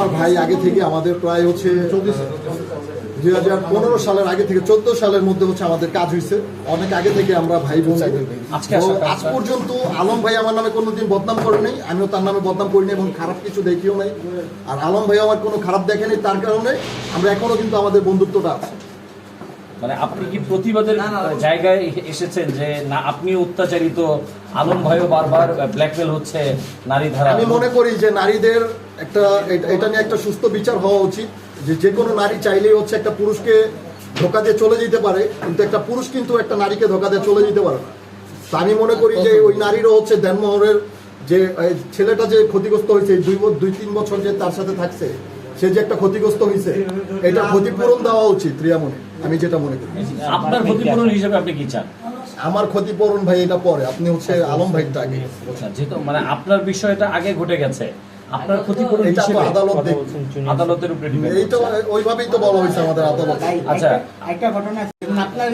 আমার ভাই আগে থেকে আমাদের প্রায় হচ্ছে দুই হাজার পনেরো সালের আগে থেকে চোদ্দ সালের মধ্যে হচ্ছে আমাদের কাজ হয়েছে। অনেক আগে থেকে আমরা ভাই বোন আসার আজ পর্যন্ত আলম ভাই আমার নামে কোনোদিন বদনাম করে নাই আমিও তার নামে বদনাম করিনি এবং খারাপ কিছু দেখিও নাই। আর আলম ভাই আমার কোনো খারাপ দেখেনি তার কারণে আমরা এখনও কিন্তু আমাদের বন্ধুত্বটা আছে। মানে আপনি কি প্রতিবাদের জায়গায় এসেছেন যে না আপনি অত্যাচারিত আলম ভাইও বারবার ব্ল্যাকমেল হচ্ছে নারী ধারা আমি মনে করি যে নারীদের একটা এটা- নিয়ে একটা সুস্থ বিচার হওয়া উচিত। যে যে কোনো নারী চাইলেই হচ্ছে একটা পুরুষকে ধোকা দিয়ে চলে যেতে পারে কিন্তু একটা পুরুষ কিন্তু একটা নারীকে ধোকা দিয়ে চলে যেতে পারে না। তো আমি মনে করি যে ওই নারীরও হচ্ছে দেনমোহরের যে ছেলেটা যে ক্ষতিগ্রস্ত হয়েছে দুই দুই তিন বছর যে তার সাথে থাকছে সে যে একটা ক্ষতিগ্রস্ত হয়েছে এটা ক্ষতিপূরণ দেওয়া উচিত রিয়ামনে আমি যেটা মনে করি। আপনার ক্ষতিপূরণ হিসেবে আপনি কি চান? আমার ক্ষতিপূরণ ভাই এটা পরে আপনি হচ্ছে আলম ভাইটা আগে আচ্ছা, যেহেতু মানে আপনার বিষয়টা আগে ঘটে গেছে আপনার ক্ষতিপূরণ হিসেবে আদালত আদালতের উপরে depend এই তো করছে। ওইভাবেই তো বলা হয়েছে আমাদের আদালত। আচ্ছা। একটা ঘটনা আপনার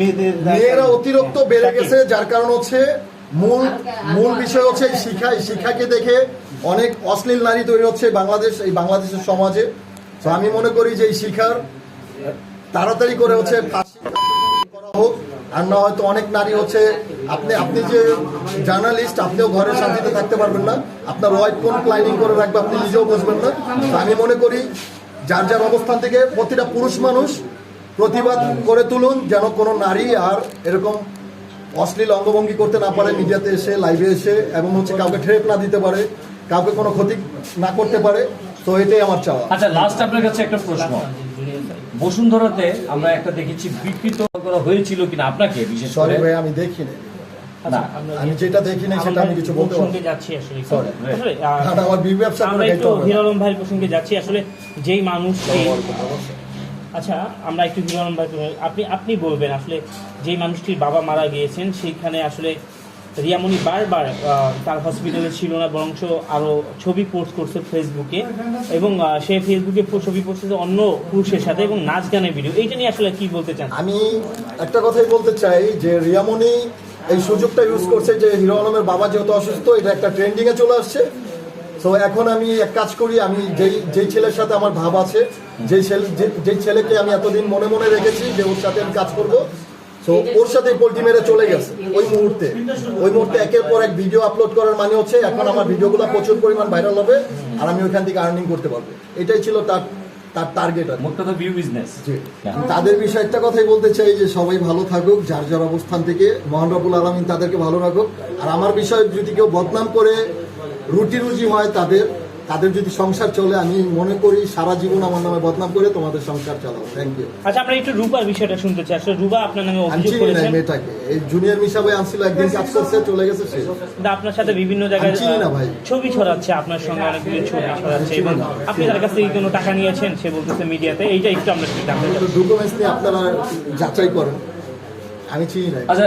মেয়েদের মেয়েরা অতিরিক্ত বেড়ে গেছে যার কারণ হচ্ছে মূল মূল বিষয় হচ্ছে এই শিক্ষা, এই শিক্ষাকে দেখে অনেক অশ্লীল নারী তৈরি হচ্ছে বাংলাদেশ, এই বাংলাদেশের সমাজে। তো আমি মনে করি যে এই শিক্ষার তাড়াতাড়ি করে হচ্ছে ফাঁসি করা হোক, আর না হয়তো অনেক নারী হচ্ছে, আপনি আপনি যে জার্নালিস্ট, আপনিও ঘরে শান্তিতে থাকতে পারবেন না, আপনার ওয়াইফ কোন প্ল্যানিং করে রাখবে, আপনি নিজেও বুঝবেন না। আমি মনে করি যার যার অবস্থান থেকে প্রতিটা পুরুষ মানুষ প্রতিবাদ করে তুলুন, যেন কোনো নারী আর এরকম অশ্লীল অঙ্গভঙ্গি করতে না পারে মিডিয়াতে এসে লাইভে এসে এবং হচ্ছে কাউকে ঠেট না দিতে পারে কাউকে কোনো ক্ষতি না করতে পারে তো এটাই আমার চাওয়া। আচ্ছা লাস্ট আপনার কাছে একটা প্রশ্ন। বসুন্ধরাতে আমরা একটা দেখেছি বিকৃত করা হয়েছিল কিনা আপনাকে বিশেষ করে? সরি ভাই আমি দেখিনি। না আমি যেটা দেখি নাই সেটা আমি কিছু বলতে যাচ্ছি আসলে। আমার একটু খাইতে হবে না। হিরো আলম ভাইয়ের প্রসঙ্গে যাচ্ছি। আসলে যেই মানুষটি আচ্ছা আমরা একটু ভাই আপনি আপনি বলবেন, আসলে যেই মানুষটির বাবা মারা গিয়েছেন, সেইখানে আসলে রিয়ামণি বারবার তার হসপিটালে ছিল না, বরঞ্চ আরও ছবি পোস্ট করছে ফেসবুকে এবং সে ফেসবুকে ছবি পোস্ট করছে অন্য পুরুষের সাথে, এবং নাচ গানের ভিডিও এইটা নিয়ে আসলে কি বলতে চান? আমি একটা কথাই বলতে চাই যে রিয়ামণি এই সুযোগটা ইউজ করছে যে হিরো আলমের বাবা যেহেতু অসুস্থ, এটা একটা ট্রেন্ডিং এ চলে আসছে। তো এখন আমি এক কাজ করি আমি যেই যেই ছেলের সাথে আমার ভাব আছে যেই ছেলে যে- যেই ছেলেকে আমি এতদিন মনে মনে রেখেছি যে ওর সাথে আমি কাজ করব তো ওর সাথে পোল্ট্রি মেরে চলে গেছে ওই মুহূর্তে। ওই মুহূর্তে একের পর এক ভিডিও আপলোড করার মানে হচ্ছে এখন আমার ভিডিওগুলো প্রচুর পরিমাণ ভাইরাল হবে আর আমি ওইখান থেকে আর্নিং করতে পারব। এটাই ছিল তার তার টার্গেট আর ভিউ বিজনেস তাদের বিষয়ে একটা কথাই বলতে চাই যে সবাই ভালো থাকুক যার যার অবস্থান থেকে মহান রবুল আলমিন তাদেরকে ভালো রাখুক। আর আমার বিষয়ে যদি কেউ বদনাম করে রুটি রুজি হয় তাদের তাদের যদি সংসার চলে আমি মনে করি সারা জীবন আমার নামে বদনাম করে তোমাদের সংসার চালাও। থ্যাংক ইউ আচ্ছা আমরা একটু রূপার বিষয়টা শুনতে চাই। আসলে রূপা আপনার নামে অভিযোগ চিনি না এই করেছেন মেয়েটাকে। এই জুনিয়র মিশাবে আনছিল একদিন কাজ করছে চলে গেছে সে। কিন্তু আপনার সাথে বিভিন্ন জায়গায় চিনি না ভাই। ছবি ছড়াচ্ছে আপনার সঙ্গে অনেকগুলো ছবি ছড়াচ্ছে। এবং আপনি তার কাছ থেকে কোনো টাকা নিয়েছেন? সে বলতেছে মিডিয়াতে। এইটা একটু আমরা একটু জানতে চাই। ডকুমেন্টস নিয়ে আপনারা যাচাই করেন। আমি চিনি না। আচ্ছা